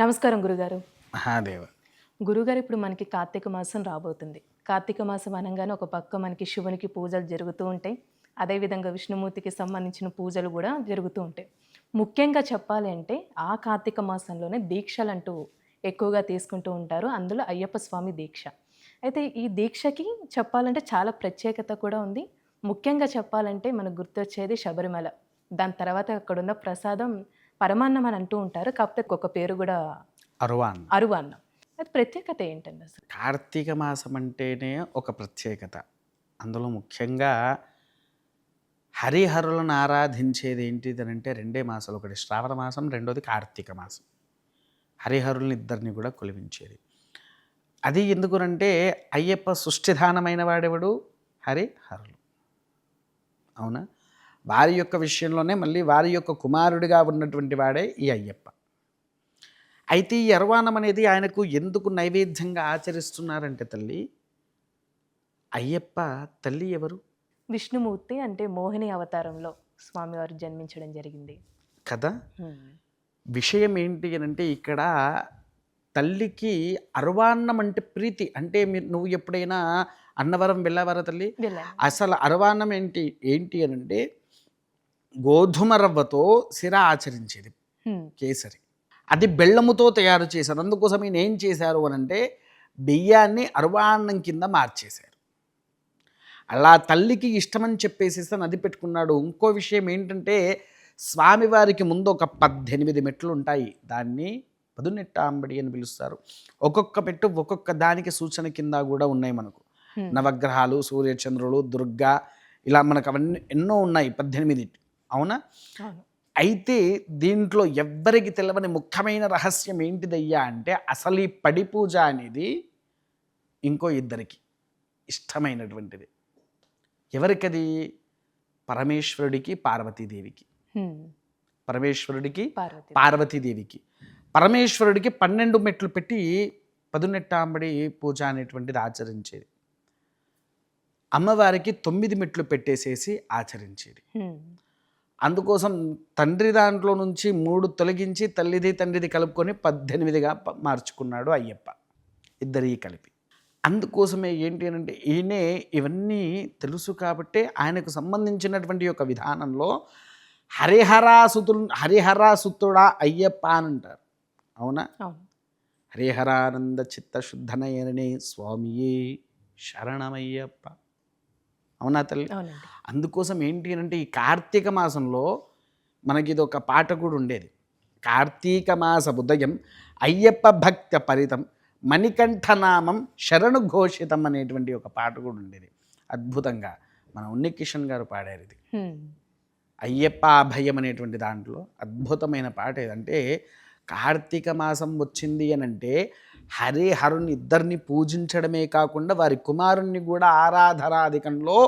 నమస్కారం గురుగారు. మహాదేవ. గురుగారు ఇప్పుడు మనకి కార్తీక మాసం రాబోతుంది. కార్తీక మాసం అనగానే ఒక పక్క మనకి శివునికి పూజలు జరుగుతూ ఉంటాయి. అదేవిధంగా విష్ణుమూర్తికి సంబంధించిన పూజలు కూడా జరుగుతూ ఉంటాయి. ముఖ్యంగా చెప్పాలి అంటే ఆ కార్తీక మాసంలోనే దీక్షలు అంటూ ఎక్కువగా తీసుకుంటూ ఉంటారు. అందులో అయ్యప్ప స్వామి దీక్ష. అయితే ఈ దీక్షకి చెప్పాలంటే చాలా ప్రత్యేకత కూడా ఉంది. ముఖ్యంగా చెప్పాలంటే మనకు గుర్తొచ్చేది శబరిమల. దాని తర్వాత అక్కడున్న ప్రసాదం పరమాన్నం అని అంటూ ఉంటారు. కాకపోతే ఒక పేరు కూడా అరువాన్ అరువన్నం. అది ప్రత్యేకత ఏంటండి అసలు? కార్తీక మాసం అంటేనే ఒక ప్రత్యేకత. అందులో ముఖ్యంగా హరిహరులను ఆరాధించేది ఏంటిదనంటే రెండే మాసాలు. ఒకటి శ్రావణ మాసం రెండోది కార్తీక మాసం. హరిహరులను ఇద్దరిని కూడా కొలివించేది అది ఎందుకునంటే అయ్యప్ప సృష్టిధానమైన వాడెవడు? హరిహరులు. అవునా? వారి యొక్క విషయంలోనే మళ్ళీ వారి యొక్క కుమారుడిగా ఉన్నటువంటి వాడే ఈ అయ్యప్ప. అయితే ఈ అర్వాణం అనేది ఆయనకు ఎందుకు నైవేద్యంగా ఆచరిస్తున్నారంటే తల్లి అయ్యప్ప తల్లి ఎవరు? విష్ణుమూర్తి అంటే మోహిని అవతారంలో స్వామివారు జన్మించడం జరిగింది. కదా. విషయం ఏంటి అని అంటే ఇక్కడ తల్లికి అర్వాన్నం అంటే ప్రీతి. అంటే మీరు నువ్వు ఎప్పుడైనా అన్నవరం వెళ్ళావారా తల్లి? అసలు అర్వాన్నం ఏంటి ఏంటి అని అంటే గోధుమ రవ్వతో సిర ఆచరించేది. కేసరి. అది బెల్లముతో తయారు చేశారు. అందుకోసం ఈయన ఏం చేశారు అని అంటే బియ్యాన్ని అర్వాన్నం కింద మార్చేశారు. అలా తల్లికి ఇష్టమని చెప్పేసి నది పెట్టుకున్నాడు. ఇంకో విషయం ఏంటంటే స్వామివారికి ముందు ఒక పద్దెనిమిది మెట్లు ఉంటాయి. దాన్ని పదునెట్టాంబడి అని పిలుస్తారు. ఒక్కొక్క మెట్టు ఒక్కొక్క దానికి సూచన కింద కూడా ఉన్నాయి మనకు. నవగ్రహాలు సూర్యచంద్రులు దుర్గా ఇలా మనకు అవన్నీ ఎన్నో ఉన్నాయి. పద్దెనిమిది అవునా? అయితే దీంట్లో ఎవ్వరికి తెలవని ముఖ్యమైన రహస్యం ఏంటిదయ్యా అంటే అసలు ఈ పడి పూజ అనేది ఇంకో ఇద్దరికి ఇష్టమైనటువంటిది. ఎవరికది? పరమేశ్వరుడికి పార్వతీదేవికి. పరమేశ్వరుడికి పార్వతి పార్వతీదేవికి. పరమేశ్వరుడికి పన్నెండు మెట్లు పెట్టి పదునెట్టాంబడి పూజ అనేటువంటిది ఆచరించేది. అమ్మవారికి తొమ్మిది మెట్లు పెట్టేసేసి ఆచరించేది. అందుకోసం తండ్రి దాంట్లో నుంచి మూడు తొలగించి తల్లిది తండ్రిది కలుపుకొని పద్దెనిమిదిగా మార్చుకున్నాడు అయ్యప్ప. ఇద్దరి కలిపి. అందుకోసమే ఏంటి అని అంటే ఈయనే ఇవన్నీ తెలుసు కాబట్టే ఆయనకు సంబంధించినటువంటి యొక్క విధానంలో హరిహరాసుతు హరిహరాసుతుడా అయ్యప్ప అని అంటారు. అవునా? అవును. హరిహరానంద చిత్తశుద్ధనయననే స్వామియే శరణమయ్యప్ప. అవునా తల్లి? అందుకోసం ఏంటి అంటే ఈ కార్తీక మాసంలో మనకి ఇది ఒక పాట కూడా ఉండేది. కార్తీక మాస ఉదయం అయ్యప్ప భక్త పరితం మణికంఠనామం శరణు ఘోషితం అనేటువంటి ఒక పాట కూడా ఉండేది. అద్భుతంగా మన ఉన్ని కిషన్ గారు పాడారు ఇది. అయ్యప్ప అభయం అనేటువంటి దాంట్లో అద్భుతమైన పాట ఏదంటే కార్తీక మాసం వచ్చింది అని అంటే హరిహరుని ఇద్దరిని పూజించడమే కాకుండా వారి కుమారుణ్ణి కూడా ఆరాధనాధికంలో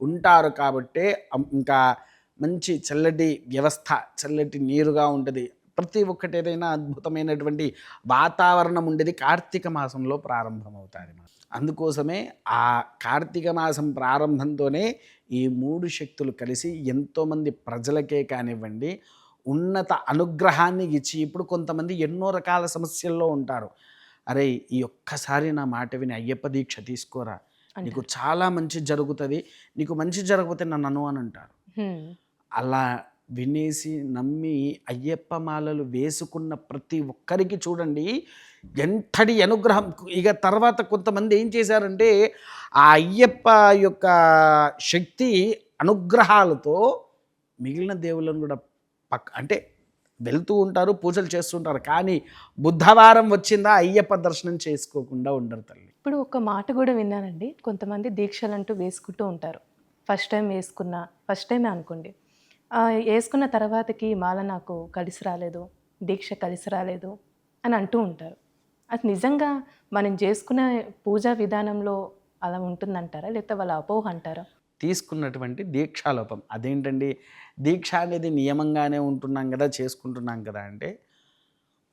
ఉంటారు కాబట్టే ఇంకా మంచి చల్లటి వ్యవస్థ చల్లటి నీరుగా ఉంటుంది. ప్రతి ఒక్కటి ఏదైనా అద్భుతమైనటువంటి వాతావరణం ఉండేది. కార్తీక మాసంలో ప్రారంభమవుతుంది అందుకోసమే ఆ కార్తీక మాసం ప్రారంభంతోనే ఈ మూడు శక్తులు కలిసి ఎంతోమంది ప్రజలకే కానివ్వండి ఉన్నత అనుగ్రహాన్ని ఇచ్చి ఇప్పుడు కొంతమంది ఎన్నో రకాల సమస్యల్లో ఉంటారు. అరే ఈ ఒక్కసారి నా మాట విని అయ్యప్ప దీక్ష తీసుకోరా? నీకు చాలా మంచి జరుగుతుంది. నీకు మంచి జరగకపోతే నన్ను అను అని అంటారు. అలా వినేసి నమ్మి అయ్యప్ప మాలలు వేసుకున్న ప్రతి ఒక్కరికి చూడండి ఎంతటి అనుగ్రహం. ఇక తర్వాత కొంతమంది ఏం చేశారంటే ఆ అయ్యప్ప యొక్క శక్తి అనుగ్రహాలతో మిగిలిన దేవుళ్ళను కూడా పక్క అంటే వెళ్తూ ఉంటారు పూజలు చేస్తుంటారు కానీ బుధవారం వచ్చిందా అయ్యప్ప దర్శనం చేసుకోకుండా ఉండరు తల్లి. ఇప్పుడు ఒక మాట కూడా విన్నానండి. కొంతమంది దీక్షలు అంటూ వేసుకుంటూ ఉంటారు. ఫస్ట్ టైం వేసుకున్న ఫస్ట్ టైమే అనుకోండి. వేసుకున్న తర్వాతకి మాల నాకు కలిసి రాలేదు దీక్ష కలిసి రాలేదు అని అంటూ ఉంటారు. అది నిజంగా మనం చేసుకునే పూజా విధానంలో అలా ఉంటుందంటారా? లేకపోతే వాళ్ళ అపోహ అంటారా? తీసుకున్నటువంటి దీక్షాలోపం. అదేంటండి? దీక్ష అనేది నియమంగానే ఉంటున్నాం కదా చేసుకుంటున్నాం కదా అంటే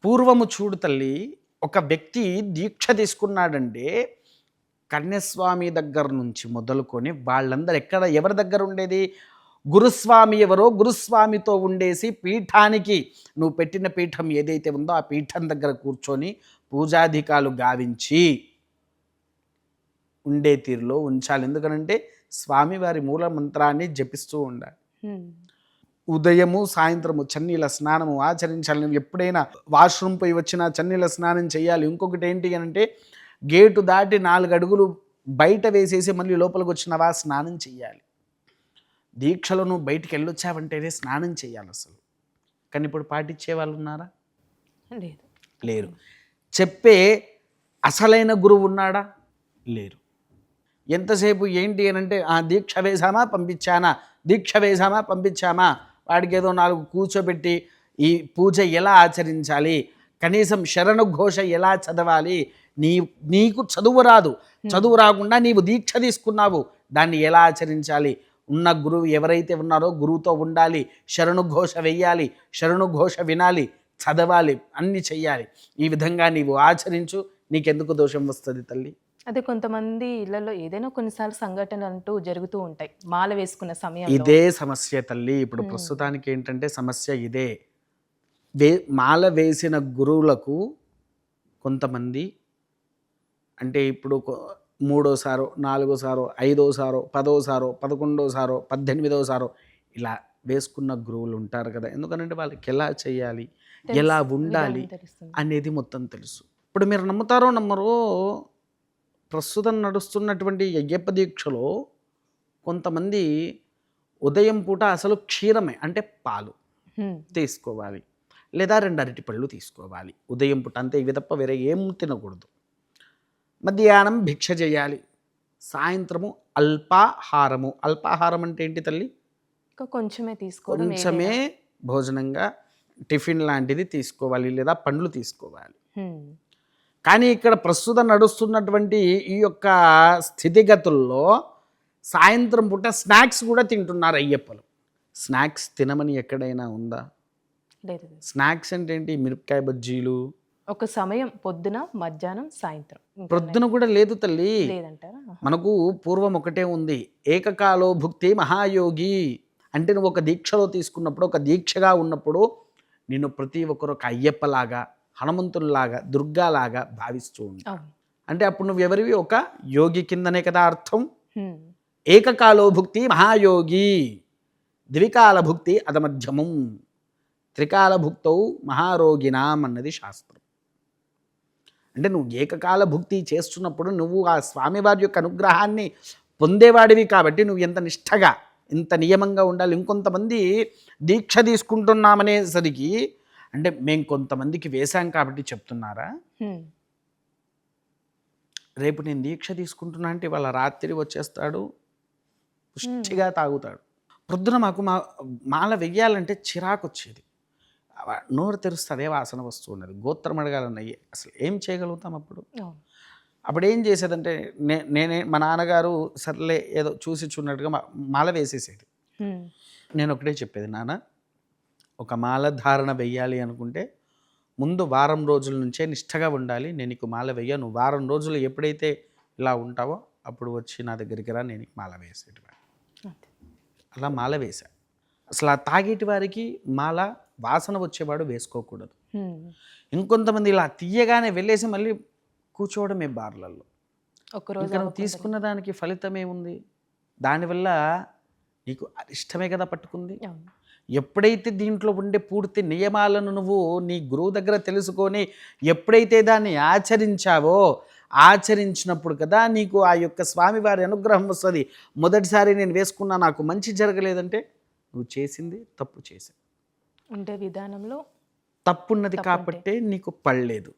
పూర్వము చూడు తల్లి ఒక వ్యక్తి దీక్ష తీసుకున్నాడంటే కన్యస్వామి దగ్గర నుంచి మొదలుకొని వాళ్ళందరూ ఎక్కడ ఎవరి దగ్గర ఉండేది? గురుస్వామి ఎవరో గురుస్వామితో ఉండేసి పీఠానికి నువ్వు పెట్టిన పీఠం ఏదైతే ఉందో ఆ పీఠం దగ్గర కూర్చొని పూజాధికాలు గావించి ఉండే తీరులో ఉంచాలి. ఎందుకనంటే స్వామివారి మూల మంత్రాన్ని జపిస్తూ ఉండాలి. ఉదయము సాయంత్రము చన్నీల స్నానము ఆచరించాలి. ఎప్పుడైనా వాష్రూమ్ పోయి వచ్చినా చన్నీల స్నానం చేయాలి. ఇంకొకటి ఏంటి అని అంటే గేటు దాటి నాలుగు అడుగులు బయట వేసేసి మళ్ళీ లోపలికి వచ్చినవా? స్నానం చేయాలి. దీక్షలో నువ్వు బయటికి వెళ్ళొచ్చావంటేనే స్నానం చేయాలి అసలు. కానీ ఇప్పుడు పాటించే వాళ్ళు ఉన్నారా? లేదు. లేరు. చెప్పే అసలైన గురువు ఉన్నాడా? లేరు. ఎంతసేపు ఏంటి అని అంటే ఆ దీక్ష వేసామా పంపించానా? దీక్ష వేసామా పంపించామా? వాడికి ఏదో నాలుగు కూర్చోబెట్టి ఈ పూజ ఎలా ఆచరించాలి? కనీసం శరణ ఘోష ఎలా చదవాలి? నీ నీకు చదువు రాదు. చదువు రాకుండా నీవు దీక్ష తీసుకున్నావు. దాన్ని ఎలా ఆచరించాలి? ఉన్న గురువు ఎవరైతే ఉన్నారో గురువుతో ఉండాలి. శరణు ఘోష వెయ్యాలి. శరణు ఘోష వినాలి. చదవాలి. అన్ని చెయ్యాలి. ఈ విధంగా నీవు ఆచరించు. నీకెందుకు దోషం వస్తుంది తల్లి? అదే కొంతమంది ఇళ్ళలో ఏదైనా కొన్నిసార్లు సంఘటనలు అంటూ జరుగుతూ ఉంటాయి. మాల వేసుకున్న సమయంలో. ఇదే సమస్య తల్లి. ఇప్పుడు ప్రస్తుతానికి ఏంటంటే సమస్య ఇదే. వే మాల వేసిన గురువులకు కొంతమంది అంటే ఇప్పుడు మూడోసారో నాలుగోసారో ఐదోసారో పదోసారో పదకొండోసారో పద్దెనిమిదోసారో ఇలా వేసుకున్న గురువులు ఉంటారు కదా. ఎందుకంటే వాళ్ళకి ఎలా చేయాలి? ఎలా ఉండాలి అనేది మొత్తం తెలుసు. ఇప్పుడు మీరు నమ్ముతారో నమ్మరో ప్రస్తుతం నడుస్తున్నటువంటి అయ్యప్ప దీక్షలో కొంతమంది ఉదయం పూట అసలు క్షీరమే అంటే పాలు. తీసుకోవాలి లేదా రెండు అరటిపళ్ళు తీసుకోవాలి. ఉదయం పూట అంతే ఇవి తప్ప వేరే ఏం తినకూడదు. మధ్యాహ్నం భిక్ష చేయాలి సాయంత్రము అల్పాహారము. అల్పాహారం అంటే ఏంటి తల్లి? కొంచెమే తీసుకోవడం కొంచెమే భోజనంగా టిఫిన్ లాంటిది తీసుకోవాలి లేదా పండ్లు తీసుకోవాలి. కానీ ఇక్కడ ప్రస్తుతం నడుస్తున్నటువంటి ఈ యొక్క స్థితిగతుల్లో సాయంత్రం పూట స్నాక్స్ కూడా తింటున్నారు అయ్యప్పలు. స్నాక్స్ తినమని ఎక్కడైనా ఉందా? లేదు. స్నాక్స్ అంటే ఏంటి? మిరపకాయ బజ్జీలు? ఒక సమయం పొద్దున మధ్యాహ్నం సాయంత్రం. ఇంకా ప్రొద్దున కూడా లేదు తల్లి. మనకు పూర్వం ఒకటే ఉంది. ఏకకాలో భుక్తి మహాయోగి అంటే నువ్వు ఒక దీక్షలో తీసుకున్నప్పుడు ఒక దీక్షగా ఉన్నప్పుడు నిన్ను ప్రతి ఒక్కరు ఒక అయ్యప్పలాగా హనుమంతుల్లాగా దుర్గాలాగా భావిస్తూ ఉంటావు అవును. అంటే అప్పుడు నువ్వు ఎవరివి? ఒక యోగి కిందనే కదా అర్థం. ఏకకాలో భుక్తి మహాయోగి ద్వికాల భుక్తి అధమధ్యమం. త్రికాల భుక్తౌ మహారోగినాం అన్నది శాస్త్రం. అంటే నువ్వు ఏకకాల భుక్తి చేస్తున్నప్పుడు నువ్వు ఆ స్వామివారి యొక్క అనుగ్రహాన్ని పొందేవాడివి కాబట్టి నువ్వు ఎంత నిష్టగా ఇంత నియమంగా ఉండాలి. ఇంకొంతమంది దీక్ష తీసుకుంటున్నామనేసరికి అంటే మేము కొంతమందికి వేశాం కాబట్టి చెప్తున్నారా. రేపు నేను దీక్ష తీసుకుంటున్నా అంటే వాళ్ళ రాత్రి వచ్చేస్తాడు పుష్టిగా తాగుతాడు. పొద్దున మాకు మా మాల వెయ్యాలంటే చిరాకు వచ్చేది. నోరు తెరుస్తుంది వాసన వస్తూ ఉన్నది గోత్రం అడగాలన్నాయి అసలు ఏం చేయగలుగుతాం అప్పుడు? అప్పుడు ఏం చేసేదంటే నే నేనే మా నాన్నగారు సర్లే ఏదో చూసి చూన్నట్టుగా మా- మాల వేసేసేది. నేను ఒకటే చెప్పేది నాన్న ఒక మాల ధారణ వెయ్యాలి అనుకుంటే ముందు వారం రోజుల నుంచే నిష్టగా ఉండాలి. నేను నీకు మాల వెయ్య నువ్వు వారం రోజులు ఎప్పుడైతే ఇలా ఉంటావో అప్పుడు వచ్చి నా దగ్గరికి రా నేను మాల వేసేటివాడు అంతే. అలా మాల వేశా. అసలు ఆ తాగేటి వారికి మాల వాసన వచ్చేవాడు వేసుకోకూడదు. ఇంకొంతమంది ఇలా తీయగానే వెళ్ళేసి మళ్ళీ కూర్చోవడమే బార్లలో ఒక్కరోజు ఇంకా నువ్వు తీసుకున్న దానికి ఫలితం ఏముంది? దానివల్ల నీకు ఇష్టమే కదా పట్టుకుంది. ఎప్పుడైతే దీంట్లో ఉండే పూర్తి నియమాలను నువ్వు నీ గురువు దగ్గర తెలుసుకొని ఎప్పుడైతే దాన్ని ఆచరించావో ఆచరించినప్పుడు కదా నీకు ఆ యొక్క స్వామివారి అనుగ్రహం వస్తుంది. మొదటిసారి నేను వేసుకున్నా నాకు మంచి జరగలేదంటే నువ్వు చేసింది తప్పు చేసావు ఉండే విధానంలో తప్పున్నది తప్పు అంటే? కాబట్టే నీకు పడలేదు.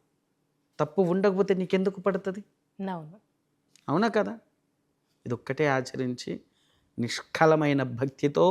తప్పు ఉండకపోతే నీకెందుకు పడుతుంది? అవును అవునా కదా? ఇది ఒక్కటే ఆచరించి నిష్కలమైన భక్తితో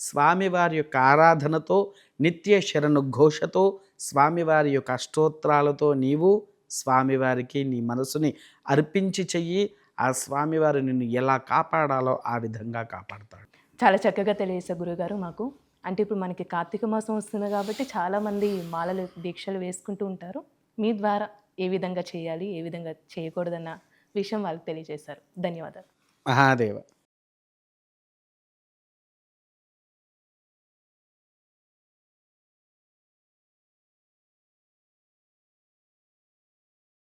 స్వామివారి యొక్క ఆరాధనతో నిత్య శరణు ఘోషతో స్వామివారి యొక్క అష్టోత్తరాలతో నీవు స్వామివారికి నీ మనసుని అర్పించి చెయ్యి. ఆ స్వామివారు నిన్ను ఎలా కాపాడాలో ఆ విధంగా కాపాడతాడు. చాలా చక్కగా తెలియజేశారు గురుగారు మాకు. అంటే ఇప్పుడు మనకి కార్తీక మాసం వస్తుంది కాబట్టి చాలామంది మాలలు దీక్షలు వేసుకుంటూ ఉంటారు. మీ ద్వారా ఏ విధంగా చేయాలి ఏ విధంగా చేయకూడదన్న విషయం వాళ్ళకి తెలియజేశారు. ధన్యవాదాలు. మహాదేవ.